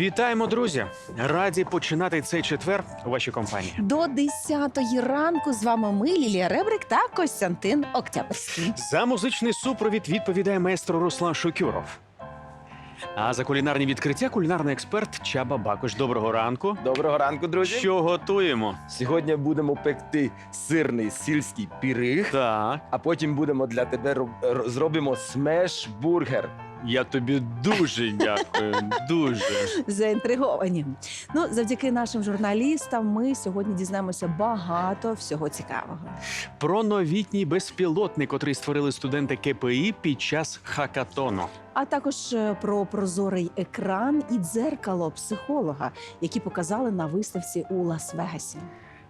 Вітаємо, друзі! Раді починати цей четвер у вашій компанії. До 10-ї ранку з вами ми, Лілія Ребрик та Костянтин Октябрьський. За музичний супровід відповідає майстро Руслан Шукюров. А за кулінарні відкриття кулінарний експерт Чаба Бакош. Доброго ранку. Доброго ранку, друзі. Що готуємо? Сьогодні будемо пекти сирний сільський пиріг, Так, а потім будемо для тебе роб- зробимо смеш-бургер. Я тобі дуже дякую. Дуже. Заінтриговані. Ну, завдяки нашим журналістам, ми сьогодні дізнаємося багато всього цікавого. Про новітній безпілотник, котрий створили студенти КПІ під час хакатону. А також е, про прозорий екран і дзеркало психолога, які показали на виставці у Лас-Вегасі.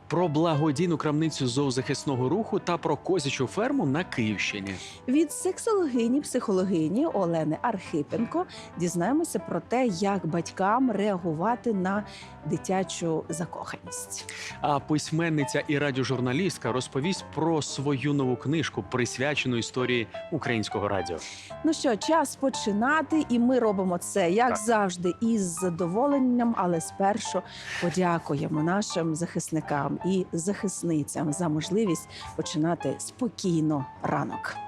Про благодійну крамницю зоозахисного руху та про козячу ферму на Київщині. Від сексологині, психологині Олени Архипенко дізнаємося про те, як батькам реагувати на дитячу закоханість. А письменниця і радіожурналістка розповість про свою нову книжку, присвячену історії українського радіо. Ну що, час починати, і ми робимо це як Так. завжди із задоволенням, але спершу подякуємо нашим захисникам і захисницям за можливість починати спокійно ранок.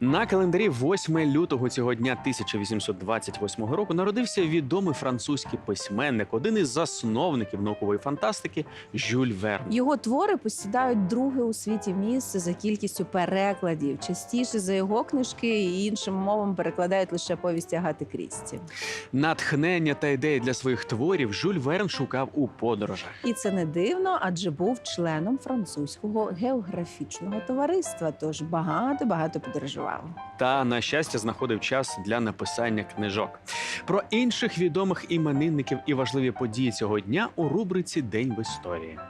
На календарі 8 лютого цього дня 1828 року народився відомий французький письменник, один із засновників наукової фантастики Жюль Верн. Його твори посідають друге у світі місце за кількістю перекладів. Частіше за його книжки і іншим мовам перекладають лише повісті Агати Крісті. Натхнення та ідеї для своїх творів Жюль Верн шукав у подорожах. І це не дивно, адже був членом французького географічного товариства. Тож багато багато подорожував. Та на щастя знаходив час для написання книжок. Про інших відомих іменинників і важливі події цього дня у рубриці День в історії. –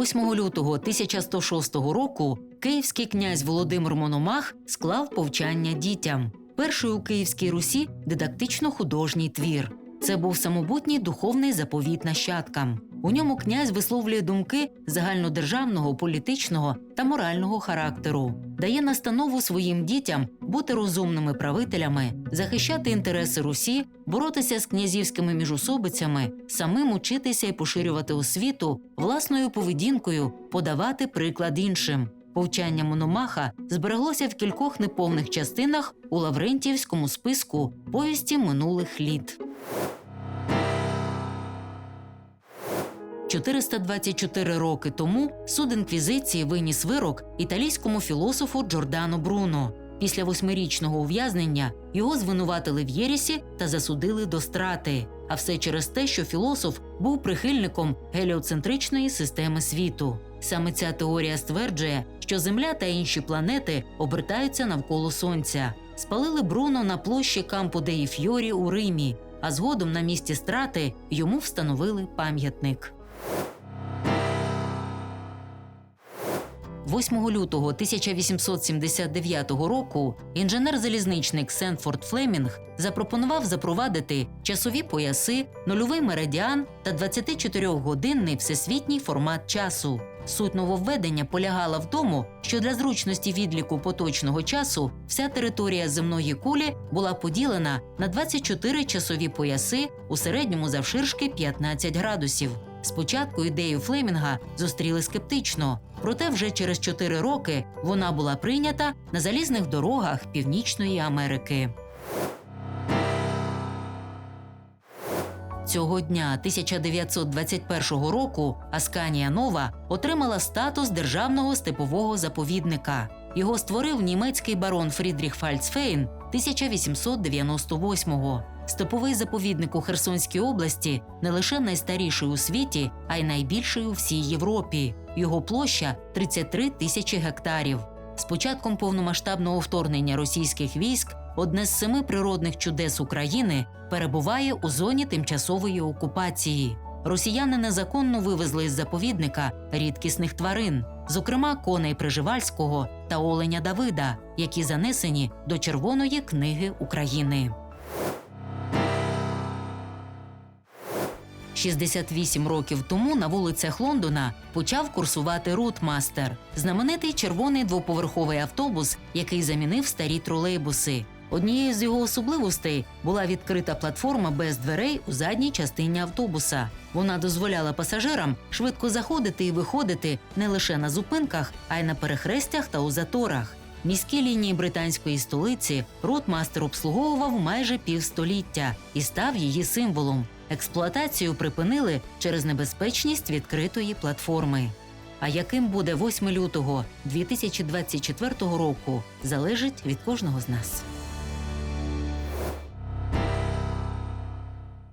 8 лютого 1106 року київський князь Володимир Мономах склав повчання дітям. Перший у Київській Русі дидактично-художній твір. Це був самобутній духовний заповіт нащадкам. У ньому князь висловлює думки загальнодержавного, політичного та морального характеру, дає настанову своїм дітям бути розумними правителями, захищати інтереси Русі, боротися з князівськими міжусобицями, самим учитися і поширювати освіту, власною поведінкою подавати приклад іншим. Повчання Мономаха збереглося в кількох неповних частинах у Лаврентіївському списку повісті минулих літ. 424 роки тому суд інквізиції виніс вирок італійському філософу Джордано Бруно. Після восьмирічного ув'язнення його звинуватили в єрісі та засудили до страти. А все через те, що філософ був прихильником геліоцентричної системи світу. Саме ця теорія стверджує, що Земля та інші планети обертаються навколо Сонця. Спалили Бруно на площі Кампо деї Фьорі у Римі, а згодом на місці страти йому встановили пам'ятник. 8 лютого 1879 року інженер-залізничник Сенфорд Флемінг запропонував запровадити часові пояси, нульовий меридіан та 24-годинний всесвітній формат часу. Суть нововведення полягала в тому, що для зручності відліку поточного часу вся територія земної кулі була поділена на 24 часові пояси у середньому завширшки 15 градусів. Спочатку ідею Флемінга зустріли скептично, проте вже через 4 роки вона була прийнята на залізних дорогах Північної Америки. Цього дня 1921 року Асканія Нова отримала статус державного степового заповідника. Його створив німецький барон Фрідріх Фальцфейн 1898-го. Степовий заповідник у Херсонській області не лише найстаріший у світі, а й найбільший у всій Європі. Його площа 33 тисячі гектарів. З початком повномасштабного вторгнення російських військ одне з семи природних чудес України перебуває у зоні тимчасової окупації. Росіяни незаконно вивезли із заповідника рідкісних тварин, зокрема коней Приживальського та оленя Давида, які занесені до Червоної книги України. 68 років тому на вулицях Лондона почав курсувати Рутмастер, знаменитий червоний двоповерховий автобус, який замінив старі тролейбуси. Однією з його особливостей була відкрита платформа без дверей у задній частині автобуса. Вона дозволяла пасажирам швидко заходити і виходити не лише на зупинках, а й на перехрестях та у заторах. Міські лінії британської столиці Ротмастер обслуговував майже півстоліття і став її символом. Експлуатацію припинили через небезпечність відкритої платформи. А яким буде 8 лютого 2024 року, залежить від кожного з нас.